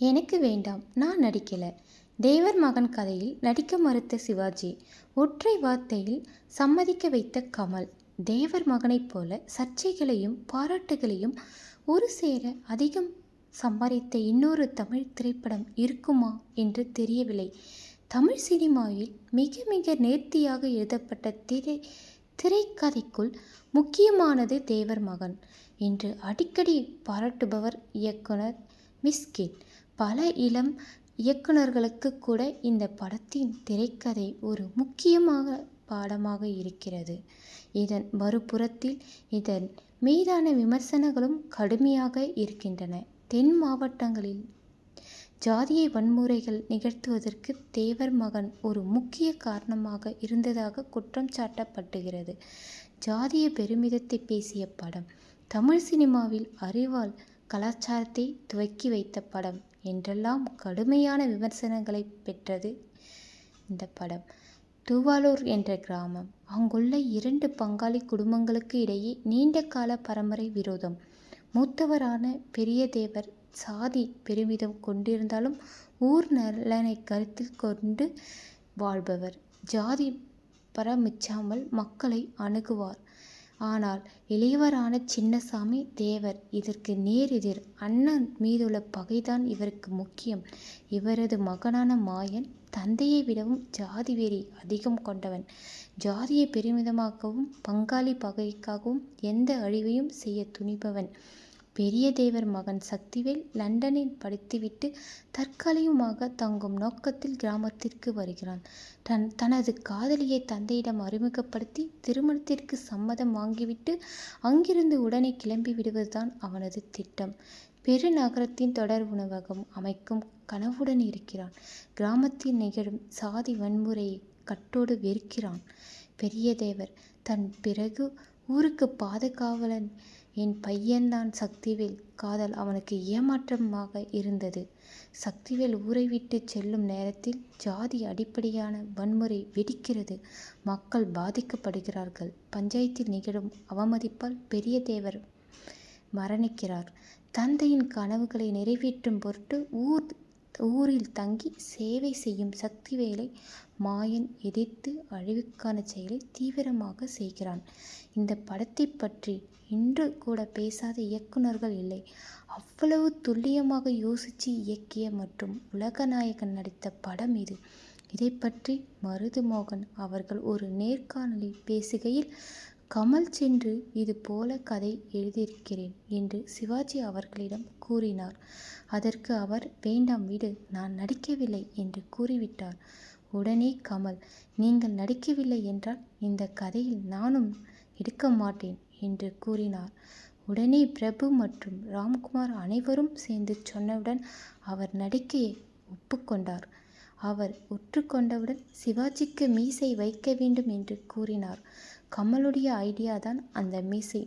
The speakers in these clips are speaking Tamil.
எனக்கு வேண்டாம் நான் நடிக்கலை. தேவர் மகன் கதையில் நடிக்க மறுத்த சிவாஜி ஒற்றை வார்த்தையில் சம்மதிக்க வைத்த கமல். தேவர் மகனைப் போல சர்ச்சைகளையும் பாராட்டுகளையும் ஒரு சேர அதிகம் சம்பாதித்த இன்னொரு தமிழ் திரைப்படம் இருக்குமா என்று தெரியவில்லை. தமிழ் சினிமாவில் மிக மிக நேர்த்தியாக எழுதப்பட்ட திரை திரைக்கதைக்குள் முக்கியமானது தேவர் மகன் என்று அடிக்கடி பாராட்டுபவர் இயக்குனர் மிஸ்கின். பல இளம் இயக்குனர்களுக்கு கூட இந்த படத்தின் திரைக்கதை ஒரு முக்கியமாக பாடமாக இருக்கிறது. இதன் மறுபுறத்தில் இதன் மீதான விமர்சனங்களும் கடுமையாக இருக்கின்றன. தென் மாவட்டங்களில் ஜாதிய வன்முறைகள் நிகழ்த்துவதற்கு தேவர் மகன் ஒரு முக்கிய காரணமாக இருந்ததாக குற்றம் சாட்டப்பட்டுகிறது. ஜாதிய பெருமிதத்தை பேசிய படம் தமிழ் சினிமாவில் அறிவால் கலாச்சாரத்தை துவக்கி வைத்த படம். என்றெல்லாம் கடுமையான விமர்சனங்களை பெற்றது இந்த படம். தூவாலூர் என்ற கிராமம். அங்குள்ள இரண்டு பங்காளி குடும்பங்களுக்கு இடையே நீண்ட கால பரம்பரை விரோதம். மூத்தவரான பெரிய தேவர் சாதி பெருமிதம் கொண்டிருந்தாலும் ஊர் நலனை கருத்தில் கொண்டு வாழ்பவர். ஜாதி பரமிச்சாமல் மக்களை அணுகுவார். ஆனால் இளையவரான சின்னசாமி தேவர் இதற்கு நேரெதிர் அண்ணன் மீதுள்ள பகைதான் இவருக்கு முக்கியம். இவரது மகனான மாயன் தந்தையை விடவும் ஜாதி வெறி அதிகம் கொண்டவன். ஜாதியை பெருமிதமாக்கவும் பங்காளி பகைக்காகவும் எந்த அழிவையும் செய்ய துணிபவன். பெரிய தேவர் மகன் சக்திவேல் லண்டனில் படித்துவிட்டு தற்காலிகமாக தங்கும் நோக்கத்தில் கிராமத்திற்கு வருகிறான். தன் தனது காதலியை தந்தையிடம் அறிமுகப்படுத்தி திருமணத்திற்கு சம்மதம் வாங்கிவிட்டு அங்கிருந்து உடனே கிளம்பி விடுவதுதான் அவனது திட்டம். பெருநகரத்தின் தொடர் உணவகம் அமைக்கும் கனவுடன் இருக்கிறான். கிராமத்தில் நிகழும் சாதி வன்முறையை கட்டோடு வெறுக்கிறான். பெரியதேவர் தன் பிறகு ஊருக்கு பாதுகாவலன் என் பையன்தான் சக்திவேல். காதல் அவனுக்கு ஏமாற்றமாக இருந்தது. சக்திவேல் ஊரை விட்டு செல்லும் நேரத்தில் ஜாதி அடிப்படையான வன்முறை வெடிக்கிறது. மக்கள் பாதிக்கப்படுகிறார்கள். பஞ்சாயத்தில் நிகழும் அவமதிப்பால் பெரிய தேவர் மரணிக்கிறார். தந்தையின் கனவுகளை நிறைவேற்றும் பொருட்டு ஊர் ஊரில் தங்கி சேவை செய்யும் சக்திவேலை மாயன் எதிர்த்து அழிவுக்கான செயலை தீவிரமாக செய்கிறான். இந்த படத்தை பற்றி இன்று கூட பேசாத இயக்குனர்கள் இல்லை. அவ்வளவு துல்லியமாக யோசித்து இயக்கிய மற்றும் உலகநாயகன் நடித்த படம் இது. இதை பற்றி மருது மோகன் அவர்கள் ஒரு நேர்காணலில் பேசுகையில் கமல் சென்று இது போல கதை எழுதியிருக்கிறேன் என்று சிவாஜி அவர்களிடம் கூறினார். அதற்கு அவர் வேண்டாம் விடு நான் நடிக்கவில்லை என்று கூறிவிட்டார். உடனே கமல் நீங்கள் நடிக்கவில்லை என்றால் இந்த கதையில் நானும் எடுக்க மாட்டேன் என்று கூறினார். உடனே பிரபு மற்றும் ராம்குமார் அனைவரும் சேர்ந்து சொன்னவுடன் அவர் நடிக்க ஒப்புக்கொண்டார் அவர் ஒற்றுக்கொண்டவுடன் சிவாஜிக்கு மீசை வைக்க வேண்டும் என்று கூறினார். கமலுடைய ஐடியா தான் அந்த மீசை.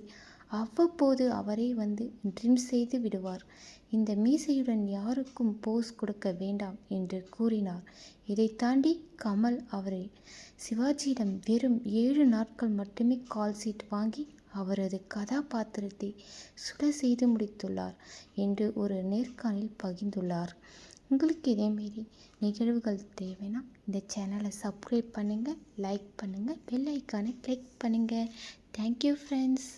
அவ்வப்போது அவரே வந்து ட்ரிம் செய்து விடுவார். இந்த மீசையுடன் யாருக்கும் போஸ் கொடுக்க வேண்டாம் என்று கூறினார். இதை தாண்டி கமல் அவரை சிவாஜியிடம் வெறும் ஏழு நாட்கள் மட்டுமே கால் சீட் வாங்கி அவரது கதாபாத்திரத்தை சுட செய்து முடித்துள்ளார் என்று ஒரு நேர்காணலில் பகிர்ந்துள்ளார். உங்களுக்கு இதேமாரி நிகழ்வுகள் தேவைன்னா இந்த சேனலை சப்ஸ்கிரைப் பண்ணுங்கள் லைக் பண்ணுங்கள் பெல் ஐக்கானை கிளிக் பண்ணுங்கள் தேங்க்யூ ஃப்ரெண்ட்ஸ்